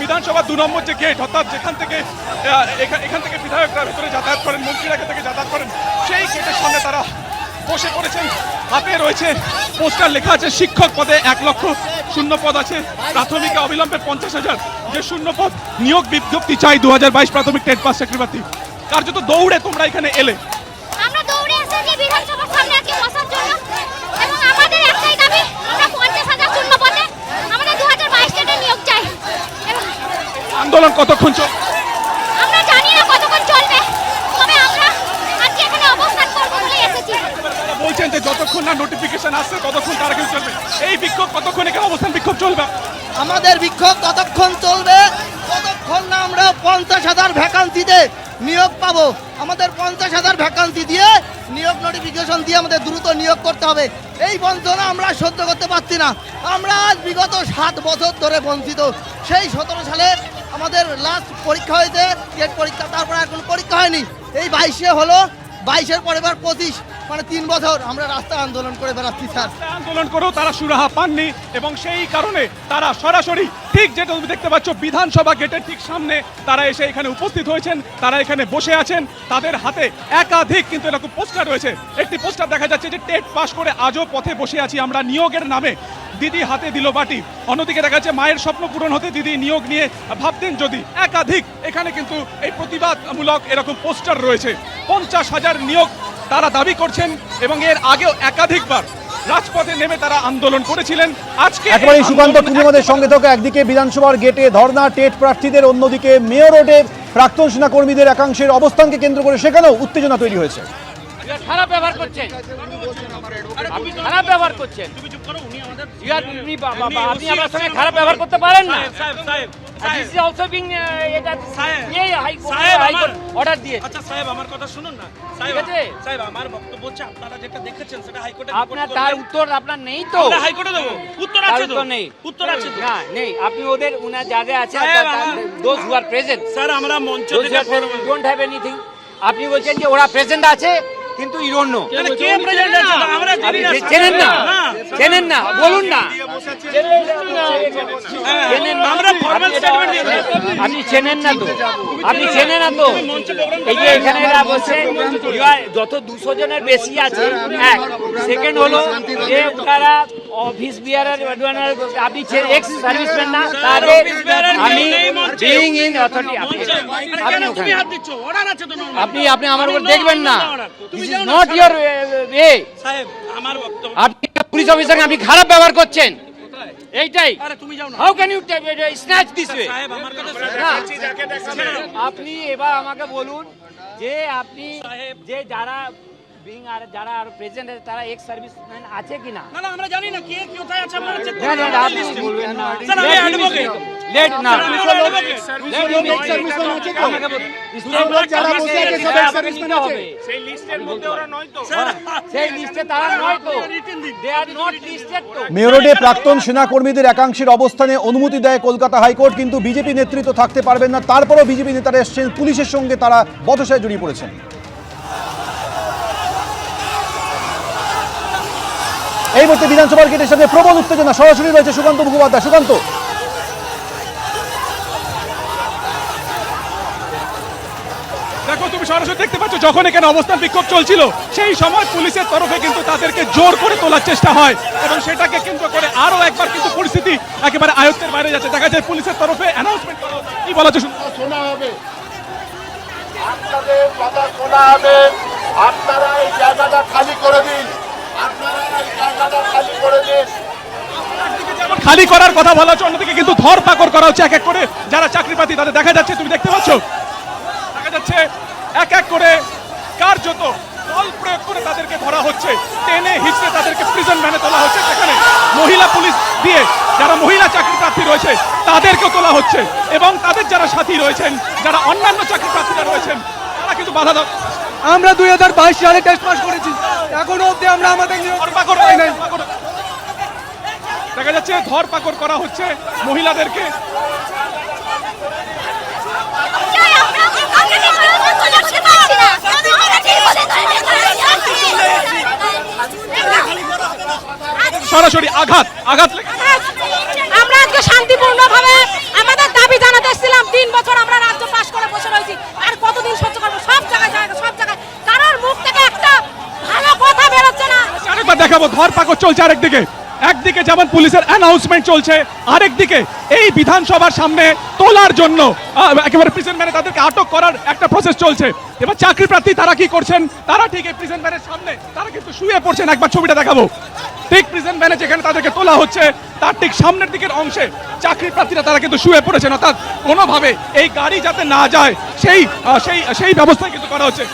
বিধানসভা দু নম্বর যে গেট অর্থাৎ যেখান থেকে এখান থেকে বিধায়করা ভেতরে যাতায়াত করেন, মন্ত্রীরা এখান থেকে যাতায়াত করেন, সেই গেটের সামনে তারা বসে পড়েছেন, হাতে রয়েছে পোস্টার, লেখা আছে, শিক্ষক পদে এক লক্ষ শূন্য পদ আছে, প্রাথমিকে অবিলম্বে পঞ্চাশ হাজার যে শূন্য পদ নিয়োগ বিজ্ঞপ্তি চাই দু হাজার বাইশ প্রাথমিক টেট পাস চাকরি প্রার্থী কার্যত দৌড়ে তোমরা এখানে এলে আমরা দৌড়ে এসেছি বিধানসভার সামনে আজকে বসার জন্য এবং আমাদের একটাই দাবি আমরা পঞ্চাশ হাজার শূন্য পদে আমাদের দু হাজার বাইশ ডেটে নিয়োগ চাই এবং আন্দোলন কতক্ষণ চল আমরা জানি না কতক্ষণ চলবে। তবে আমরা আজকে এখানে অবস্থান করব বলে এসেছি। বলছেন যে যতক্ষণ না নোটিফিকেশন আসছে ততক্ষণ তারা কিন্তু চলবে। এই বিক্ষোভ কতক্ষণ এখানে অবস্থান বিক্ষোভ চলবে? আমাদের বিক্ষোভ ততক্ষণ চলবে ততক্ষণ না আমরা পঞ্চাশ হাজার ভ্যাকান্সিতে নিয়োগ পাবো। আমাদের পঞ্চাশ হাজার ভ্যাকান্সি দিয়ে নিয়োগ নোটিফিকেশন দিয়ে আমাদের দ্রুত নিয়োগ করতে হবে। এই বঞ্চনা আমরা সহ্য করতে পারছি না। আমরা আজ বিগত সাত বছর ধরে বঞ্চিত। সেই সতেরো সালে আমাদের লাস্ট পরীক্ষা হয়েছে টেট পরীক্ষা, তারপরে এখন পরীক্ষা হয়নি। এই বাইশে হলো, বাইশের পরে এবার পঁচিশ মানে তিন বছর আমরা রাস্তা আন্দোলন করে বেড়াচ্ছি স্যার আন্দোলন করেও তারা সুরাহা পাননি এবং সেই কারণে তারা সরাসরি ঠিক যেটা তুমি দেখতে পাচ্ছ, বিধানসভা গেটের ঠিক সামনে তারা এসে এখানে উপস্থিত হয়েছেন, তারা এখানে বসে আছেন, তাদের হাতে একাধিক কিন্তু এরকম পোস্টার রয়েছে। একটি পোস্টার দেখা যাচ্ছে যে টেট পাস করে আজও পথে বসে আছি আমরা। নিয়োগের নামে দিদি হাতে দিল বাটি। অন্যদিকে দেখা যাচ্ছে মায়ের স্বপ্ন পূরণ হতে দিদি নিয়োগ নিয়ে ভাবতেন যদি একাধিক। এখানে কিন্তু এই প্রতিবাদমূলক এরকম পোস্টার রয়েছে। পঞ্চাশ হাজার নিয়োগ তারা দাবি করছেন এবং এর আগেও একাধিকবার রাজপথে নেমে তারা আন্দোলন করেছিলেন। আজকে একেবারে সুকান্ত তুমি আমাদের সঙ্গে থাকো একদিকে বিধানসভার গেটে ধর্না টেট প্রার্থীদের অন্যদিকে মেয়র রোডে প্রাক্তন সেনা কর্মীদের একাংশের অবস্থানকে কেন্দ্র করে সেখানেও উত্তেজনা তৈরি হয়েছে। খারাপ ব্যবহার করছেন। আপনি খারাপ ব্যবহার করছেন। আপনি আমার সঙ্গে খারাপ ব্যবহার করতে পারেন না। দিস ইজ অলসো বিং এটা এই হাইকোর্ট অর্ডার দিয়ে। আচ্ছা সাহেব আমার কথা শুনুন না। সাহেব সাহেব আমার বক্তব্য হচ্ছে আপনারা যেটা দেখেছেন সেটা হাইকোর্টে আপনার তার উত্তর আপনার নেই তো। আমরা হাইকোর্টে দেবো। উত্তর আছে তো? নেই। উত্তর আছে তো? না নেই। আপনি ওদের উনার যাদের আছে দোজ হু আর প্রেজেন্ট স্যার আমরা মঞ্চ দোজ থেকে ডোন্ট হ্যাভ এনিথিং আপনি বলছেন যে ওরা প্রেজেন্ট আছে? কিন্তু ইরণ্য ডোন্ট নো তাহলে কে প্রেজেন্ট আছে? আমরা জানি না। স্যার। চেনেন না না, চেনেন না বলুন না। হ্যাঁ, আপনি চেনেন না তো। আপনি চেনে না তো। এই যে এখানে এরা বলছে যত দুশো জনের বেশি আছে এক। সেকেন্ড হলো যে তারা অফিস বিয়ারের আপনি এক্স সার্ভিসম্যান না তাহলে আমি কেউ বিং ইন অথরিটি আপনি আপনি কেন তুমি ওখানে হাত দিচ্ছ? অর্ডার আছে তো আপনি আপনি আমার উপর দেখবেন না। দিস ইজ নট সাহেব। ইয়োর এ সাহেব আমার বক্তব্য আপনি পুলিশ অফিসারকে আপনি খারাপ ব্যবহার করছেন। এইটাই। আরে তুমি যাও না। How can you snatch this way সাহেব আমার কথা না। শুনুন। আপনি এবার আমাকে বলুন যে আপনি যে যারা বিং আর যারা আর প্রেজেন্ট আছে তারা এক্স সার্ভিসম্যান আছে কি না না না আমরা জানি না কে কোথায় আছে চেক না, আপনি বলবেন না। স্যার আমি অ্যাডভোকেট. Let না। স্যার, আমি advocate। Let আমাকে বলুন। যারা বসে আছে সব আপনাকে নিতে সেই লিস্টের মধ্যে ওরা নয় তো। স্যার সেই লিস্টে তারা নয় তো। দে আর নট লিস্টেড তো। মেয়র প্রাক্তন সেনাকর্মীদের একাংশের অবস্থানে অনুমতি দেয় কলকাতা হাইকোর্ট কিন্তু বিজেপি নেতৃত্ব থাকতে পারবেন না। তারপরও বিজেপি নেতারা এসছেন। পুলিশের সঙ্গে তারা বদসায় জড়িয়ে পড়েছেন। এই মুহূর্তে বিধানসভার গেটের সামনে প্রবল উত্তেজনা সরাসরি রয়েছে সুকান্ত মুখোপাধ্যায়। সুকান্ত! দেখো তুমি সরাসরি দেখতে পাচ্ছ যখন এখানে অবস্থান বিক্ষোভ চলছিল সেই সময় পুলিশের তরফে কিন্তু তাদেরকে জোর করে তোলার চেষ্টা হয় এবং সেটাকে কেন্দ্র করে আরও একবার কিন্তু পরিস্থিতি একেবারে আয়ত্তের বাইরে যাচ্ছে। দেখা যায় পুলিশের তরফে অ্যানাউন্সমেন্ট কি বলা হচ্ছে শোনা হবে। আপনাদের কথা শোনা হবে। আপনারা এই জায়গাটা খালি করে দিন। খালি করার কথা বলা হচ্ছে, অন্যদিকে কিন্তু ধরপাকড় করা হচ্ছে, এক এক করে যারা চাকরি প্রার্থী তাদের দেখা যাচ্ছে, তুমি দেখতে পাচ্ছ? দেখা যাচ্ছে এক এক করে কার্যত বল প্রয়োগ করে তাদেরকে ধরা হচ্ছে। টেনে হিচড়ে তাদেরকে প্রিজন ভ্যানে তোলা হচ্ছে। সেখানে মহিলা পুলিশ দিয়ে যারা মহিলা চাকরি প্রার্থী রয়েছে তাদেরকে তোলা হচ্ছে। এবং তাদের যারা সাথী রয়েছেন, যারা অন্যান্য চাকরি প্রার্থীরা রয়েছেন, তারা কিন্তু বাধা আমরা দুই হাজার বাইশ সালে টেস্ট পাস করেছি। এখনও অব্দি আমরা আমাদের। দেখা যাচ্ছে ধর পাকড় করা হচ্ছে মহিলাদেরকে। সরাসরি আঘাত আমরা ঠিক করে চলে যেতে পারছি না আমরা ঠিক করে সরাসরি আঘাত আঘাত লেগে আমরা আজকে শান্তিপূর্ণভাবে আমাদের দাবি জানাতে ধরপাকড় চলছে আরেকদিকে একদিকে যেমন পুলিশের অ্যানাউন্সমেন্ট চলছে আরেকদিকে এই বিধানসভার সামনে তোলার জন্য একেবারে প্রিজন ম্যানে তাদেরকে আটক করার একটা প্রসেস চলছে। এবার চাকরি প্রার্থী তারা কি করছেন? তারা ঠিক এই প্রিজন ম্যানের সামনে, তারা কিন্তু শুয়ে পড়ছেন। একবার ছবিটা দেখাবো। ঠিক প্রিজন ম্যানে যেখানে তাদেরকে তোলা হচ্ছে, তার ঠিক সামনের দিকের অংশে চাকরি প্রার্থীরা তারা কিন্তু শুয়ে পড়েছেন। অর্থাৎ কোনোভাবে এই গাড়ি যাতে না যায়, সেই সেই সেই ব্যবস্থা কিন্তু করা হচ্ছে।